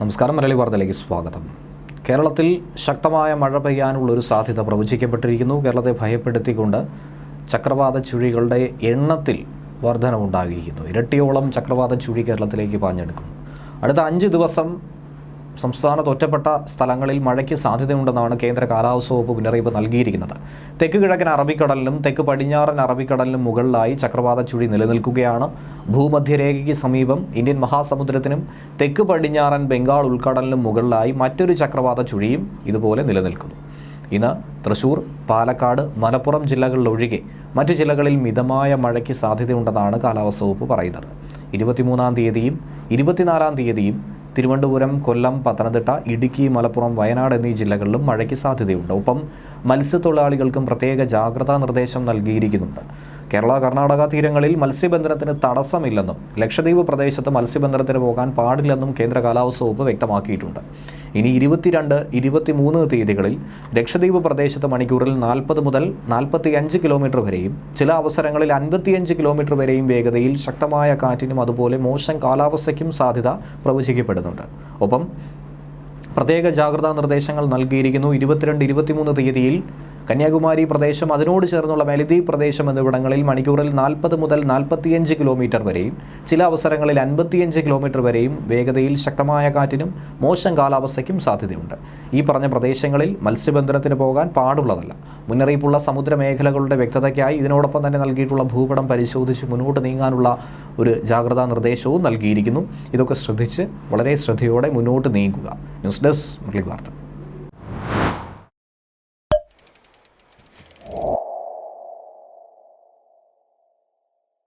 നമസ്കാരം മലയാളി വാർത്തയിലേക്ക് സ്വാഗതം. കേരളത്തിൽ ശക്തമായ മഴ പെയ്യാനുള്ള ഒരു സാധ്യത പ്രവചിക്കപ്പെട്ടിരിക്കുന്നു. കേരളത്തെ ഭയപ്പെടുത്തിക്കൊണ്ട് ചക്രവാത ചുഴികളുടെ എണ്ണത്തിൽ വർധനമുണ്ടാകിയിരിക്കുന്നു ഇരട്ടിയോളം ചക്രവാത ചുഴി കേരളത്തിലേക്ക് പാഞ്ഞെടുക്കും. അടുത്ത അഞ്ച് ദിവസം സംസ്ഥാനത്ത് ഒറ്റപ്പെട്ട സ്ഥലങ്ങളിൽ മഴയ്ക്ക് സാധ്യതയുണ്ടെന്നാണ് കേന്ദ്ര കാലാവസ്ഥ വകുപ്പ് മുന്നറിയിപ്പ് നൽകിയിരിക്കുന്നത്. തെക്ക് കിഴക്കൻ അറബിക്കടലിലും തെക്ക് പടിഞ്ഞാറൻ അറബിക്കടലിനും മുകളിലായി ചക്രവാത ചുഴി നിലനിൽക്കുകയാണ്. ഭൂമധ്യരേഖയ്ക്ക് സമീപം ഇന്ത്യൻ മഹാസമുദ്രത്തിനും തെക്ക് പടിഞ്ഞാറൻ ബംഗാൾ ഉൾക്കടലിനും മുകളിലായി മറ്റൊരു ചക്രവാത ചുഴിയും ഇതുപോലെ നിലനിൽക്കുന്നു. ഇന്ന് തൃശൂർ പാലക്കാട് മലപ്പുറം ജില്ലകളിലൊഴികെ മറ്റു ജില്ലകളിൽ മിതമായ മഴയ്ക്ക് സാധ്യതയുണ്ടെന്നാണ് കാലാവസ്ഥ വകുപ്പ് പറയുന്നത്. ഇരുപത്തിമൂന്നാം തീയതിയും ഇരുപത്തിനാലാം തീയതിയും തിരുവനന്തപുരം കൊല്ലം പത്തനംതിട്ട ഇടുക്കി മലപ്പുറം വയനാട് എന്നീ ജില്ലകളിലും മഴയ്ക്ക് സാധ്യതയുണ്ട്. ഒപ്പം മത്സ്യത്തൊഴിലാളികൾക്കും പ്രത്യേക ജാഗ്രതാ നിർദ്ദേശം നൽകിയിരിക്കുന്നുണ്ട്. കേരള കർണാടക തീരങ്ങളിൽ മത്സ്യബന്ധനത്തിന് തടസ്സമില്ലെന്നും ലക്ഷദ്വീപ് പ്രദേശത്ത് മത്സ്യബന്ധനത്തിന് പോകാൻ പാടില്ലെന്നും കേന്ദ്ര കാലാവസ്ഥ വകുപ്പ് വ്യക്തമാക്കിയിട്ടുണ്ട്. ഇനി ഇരുപത്തിരണ്ട് ഇരുപത്തിമൂന്ന് തീയതികളിൽ ലക്ഷദ്വീപ് പ്രദേശത്ത് മണിക്കൂറിൽ നാൽപ്പത് മുതൽ നാൽപ്പത്തി അഞ്ച് കിലോമീറ്റർ വരെയും ചില അവസരങ്ങളിൽ അൻപത്തിയഞ്ച് കിലോമീറ്റർ വരെയും വേഗതയിൽ ശക്തമായ കാറ്റിനും അതുപോലെ മോശം കാലാവസ്ഥയ്ക്കും സാധ്യത പ്രവചിക്കപ്പെടുന്നുണ്ട്. ഒപ്പം പ്രത്യേക ജാഗ്രതാ നിർദ്ദേശങ്ങൾ നൽകിയിരിക്കുന്നു. ഇരുപത്തിരണ്ട് ഇരുപത്തിമൂന്ന് തീയതിയിൽ കന്യാകുമാരി പ്രദേശം അതിനോട് ചേർന്നുള്ള മെലിദ്വീപ് പ്രദേശം എന്നിവിടങ്ങളിൽ മണിക്കൂറിൽ നാൽപ്പത് മുതൽ നാൽപ്പത്തിയഞ്ച് കിലോമീറ്റർ വരെയും ചില അവസരങ്ങളിൽ അൻപത്തിയഞ്ച് കിലോമീറ്റർ വരെയും വേഗതയിൽ ശക്തമായ കാറ്റിനും മോശം കാലാവസ്ഥയ്ക്കും സാധ്യതയുണ്ട്. ഈ പറഞ്ഞ പ്രദേശങ്ങളിൽ മത്സ്യബന്ധനത്തിന് പോകാൻ പാടുള്ളതല്ല. മുന്നറിയിപ്പുള്ള സമുദ്രമേഖലകളുടെ വ്യക്തതയ്ക്കായി ഇതിനോടൊപ്പം തന്നെ നൽകിയിട്ടുള്ള ഭൂപടം പരിശോധിച്ച് മുന്നോട്ട് നീങ്ങാനുള്ള ഒരു ജാഗ്രതാ നിർദ്ദേശവും നൽകിയിരിക്കുന്നു. ഇതൊക്കെ ശ്രദ്ധിച്ച് വളരെ ശ്രദ്ധയോടെ മുന്നോട്ട് നീങ്ങുക. ന്യൂസ് ഡെസ്ക് മുരളി വാർത്ത.